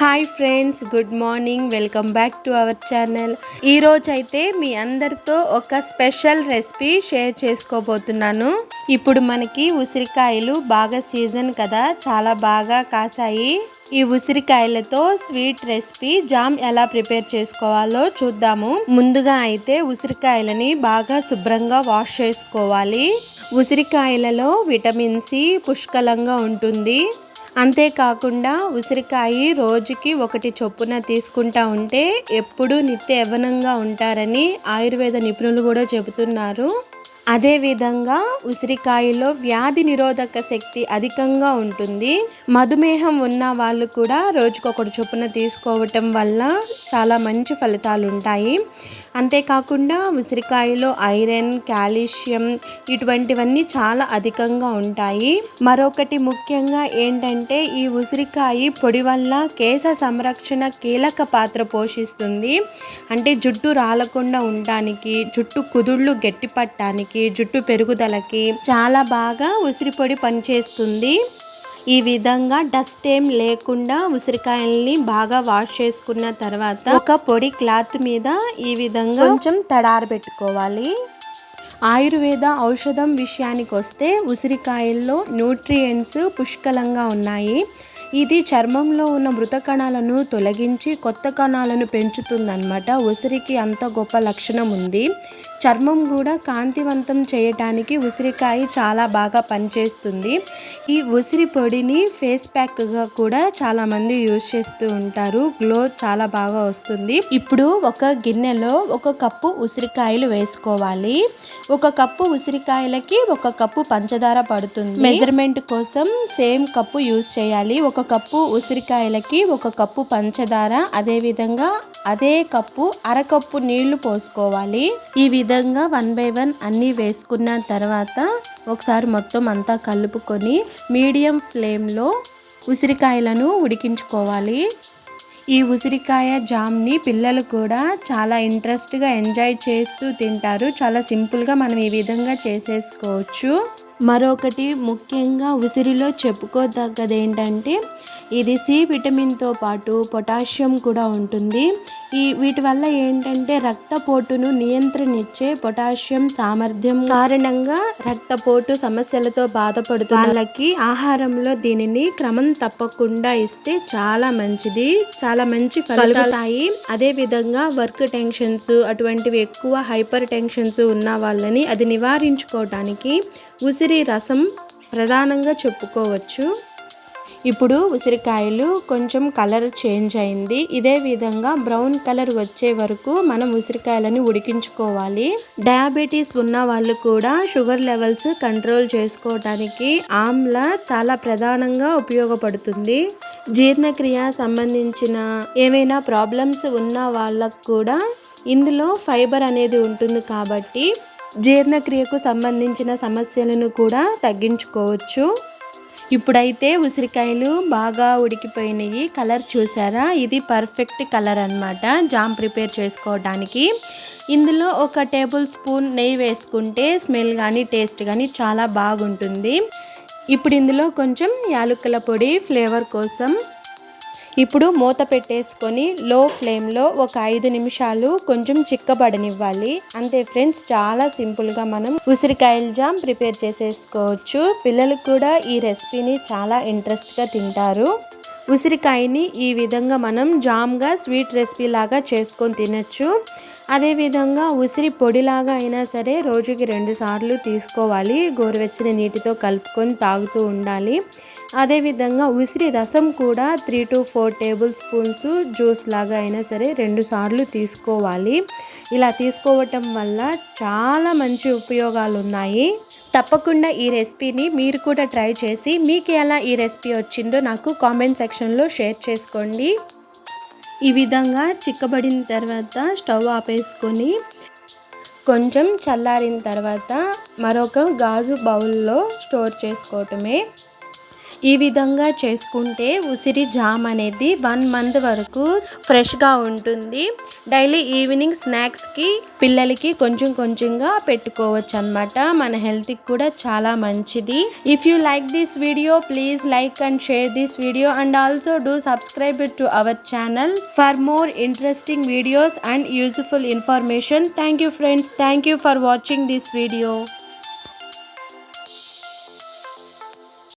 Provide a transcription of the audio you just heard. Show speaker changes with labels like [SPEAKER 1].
[SPEAKER 1] Hi friends good morning welcome back to our channel. ఈరోజు అయితే మీ అందరితో ఒక స్పెషల్ రెసిపీ షేర్ చేసుకోబోతున్నాను. ఇప్పుడు మనకి ఉసిరికాయలు బాగా సీజన్ కదా చాలా బాగా కాసాయి. ఈ ఉసిరికాయలతో స్వీట్ రెసిపీ జామ్ ఎలా ప్రిపేర్ చేసుకోవాలో చూద్దాము. ముందుగా అయితే ఉసిరికాయలని బాగా శుభ్రంగా వాష్ చేసుకోవాలి. ఉసిరికాయలలో విటమిన్ సి పుష్కలంగా ఉంటుంది. అంతేకాకుండా ఉసిరికాయ రోజుకి ఒకటి చొప్పున తీసుకుంటా ఉంటే ఎప్పుడూ నిత్య యవ్వనంగా ఉంటారని ఆయుర్వేద నిపుణులు కూడా చెబుతున్నారు. అదేవిధంగా ఉసిరికాయలో వ్యాధి నిరోధక శక్తి అధికంగా ఉంటుంది. మధుమేహం ఉన్న వాళ్ళు కూడా రోజుకొకటి చొప్పున తీసుకోవటం వల్ల చాలా మంచి ఫలితాలు ఉంటాయి అంతేకాకుండా ఉసిరికాయలో ఐరన్ కాల్షియం ఇటువంటివన్నీ చాలా అధికంగా ఉంటాయి. మరొకటి ముఖ్యంగా ఏంటంటే ఈ ఉసిరికాయ పొడి వల్ల కేశ సంరక్షణ కీలక పాత్ర పోషిస్తుంది. అంటే జుట్టు రాలకుండా ఉండటానికి జుట్టు కుదుళ్ళు గట్టిపట్టడానికి జుట్టు పెరుగుదలకి చాలా బాగా ఉసిరి పొడి పనిచేస్తుంది. ఈ విధంగా డస్ట్ ఏం లేకుండా ఉసిరికాయల్ని బాగా వాష్ చేసుకున్న తర్వాత ఒక పొడి క్లాత్ మీద ఈ విధంగా కొంచెం తడారబెట్టుకోవాలి ఆయుర్వేద ఔషధం విషయానికి వస్తే ఉసిరికాయల్లో న్యూట్రియంట్స్ పుష్కలంగా ఉన్నాయి. ఇది చర్మంలో ఉన్న మృత కణాలను తొలగించి కొత్త కణాలను పెంచుతుందన్నమాట. ఉసిరికి అంత గొప్ప లక్షణం ఉంది. చర్మం కూడా కాంతివంతం చేయటానికి ఉసిరికాయ చాలా బాగా పనిచేస్తుంది. ఈ ఉసిరి పొడిని ఫేస్ ప్యాక్గా కూడా చాలామంది యూజ్ చేస్తూ ఉంటారు. గ్లో చాలా బాగా వస్తుంది. ఇప్పుడు ఒక గిన్నెలో ఒక కప్పు ఉసిరికాయలు వేసుకోవాలి. ఒక కప్పు ఉసిరికాయలకి ఒక కప్పు పంచదార పడుతుంది. మెజర్మెంట్ కోసం సేమ్ కప్పు యూజ్ చేయాలి. ఒక కప్పు ఉసిరికాయలకి ఒక కప్పు పంచదార అదేవిధంగా అదే కప్పు అరకప్పు నీళ్ళు పోసుకోవాలి. ఈ విధంగా విధంగా వన్ బై వన్ అన్నీ వేసుకున్న తర్వాత ఒకసారి మొత్తం అంతా కలుపుకొని మీడియం ఫ్లేమ్లో ఉసిరికాయలను ఉడికించుకోవాలి. ఈ ఉసిరికాయ జామ్ని పిల్లలు కూడా చాలా ఇంట్రెస్ట్గా ఎంజాయ్ చేస్తూ తింటారు. చాలా సింపుల్గా మనం ఈ విధంగా చేసేసుకోవచ్చు. మరొకటి ముఖ్యంగా ఉసిరిలో చెప్పుకోదగ్గది ఏంటంటే ఇది సి విటమిన్తో పాటు పొటాషియం కూడా ఉంటుంది. ఈ వీటి వల్ల ఏంటంటే రక్తపోటును నియంత్రణిచ్చే పొటాషియం సామర్థ్యం కారణంగా రక్తపోటు సమస్యలతో బాధపడుతున్న వాళ్ళకి ఆహారంలో దీనిని క్రమం తప్పకుండా ఇస్తే చాలా మంచిది. చాలా మంచి కలుగుతాయి. అదే విధంగా వర్క్ టెన్షన్స్ అటువంటివి ఎక్కువ హైపర్ టెన్షన్స్ ఉన్న వాళ్ళని అది నివారించుకోవడానికి ఉసిరి రసం ప్రధానంగా చెప్పుకోవచ్చు. ఇప్పుడు ఉసిరికాయలు కొంచెం కలర్ చేంజ్ అయింది. ఇదే విధంగా బ్రౌన్ కలర్ వచ్చే వరకు మనం ఉసిరికాయలను ఉడికించుకోవాలి. డయాబెటీస్ ఉన్న వాళ్ళు కూడా షుగర్ లెవెల్స్ కంట్రోల్ చేసుకోవటానికి ఆమ్ల చాలా ప్రధానంగా ఉపయోగపడుతుంది. జీర్ణక్రియ సంబంధించిన ఏమైనా ప్రాబ్లమ్స్ ఉన్న వాళ్ళకు కూడా ఇందులో ఫైబర్ అనేది ఉంటుంది కాబట్టి జీర్ణక్రియకు సంబంధించిన సమస్యలను కూడా తగ్గించుకోవచ్చు. ఇప్పుడైతే ఉసిరికాయలు బాగా ఉడికిపోయినాయి. కలర్ చూసారా? ఇది పర్ఫెక్ట్ కలర్ అనమాట జామ్ ప్రిపేర్ చేసుకోవడానికి. ఇందులో ఒక టేబుల్ స్పూన్ నెయ్యి వేసుకుంటే స్మెల్ కానీ టేస్ట్ కానీ చాలా బాగుంటుంది. ఇప్పుడు ఇందులో కొంచెం యాలకుల పొడి ఫ్లేవర్ కోసం ఇప్పుడు మూత పెట్టేసుకొని లో ఫ్లేమ్లో ఒక ఐదు నిమిషాలు కొంచెం చిక్కబడనివ్వాలి. అంతే ఫ్రెండ్స్ చాలా సింపుల్గా మనం ఉసిరికాయల జామ్ ప్రిపేర్ చేసేసుకోవచ్చు. పిల్లలు కూడా ఈ రెసిపీని చాలా ఇంట్రెస్ట్గా తింటారు. ఉసిరికాయని ఈ విధంగా మనం జామ్గా స్వీట్ రెసిపీ లాగా చేసుకొని తినచ్చు. అదేవిధంగా ఉసిరి పొడిలాగా అయినా సరే రోజుకి రెండు సార్లు తీసుకోవాలి. గోరువెచ్చని నీటితో కలుపుకొని తాగుతూ ఉండాలి. అదేవిధంగా ఉసిరి రసం కూడా three to four tablespoons juice లాగా అయినా సరే రెండు సార్లు తీసుకోవాలి. ఇలా తీసుకోవటం వల్ల చాలా మంచి ఉపయోగాలు ఉన్నాయి. తప్పకుండా ఈ రెసిపీని మీరు కూడా ట్రై చేసి మీకు ఎలా ఈ రెసిపీ వచ్చిందో నాకు కామెంట్ సెక్షన్లో షేర్ చేసుకోండి. ఈ విధంగా చిక్కబడిన తర్వాత స్టవ్ ఆపేసుకొని కొంచెం చల్లారిన తర్వాత మరొక గాజు బౌల్లో స్టోర్ చేసుకోవటమే. ఈ విధంగా చేసుకుంటే ఉసిరి జామ్ అనేది వన్ మంత్ వరకు ఫ్రెష్గా ఉంటుంది. డైలీ ఈవినింగ్ స్నాక్స్కి పిల్లలకి కొంచెం కొంచెంగా పెట్టుకోవచ్చు అనమాట మన హెల్త్కి కూడా చాలా మంచిది. If you like this video please like and share this video and also do subscribe to our channel for more interesting videos and useful information thank you friends thank you for watching this video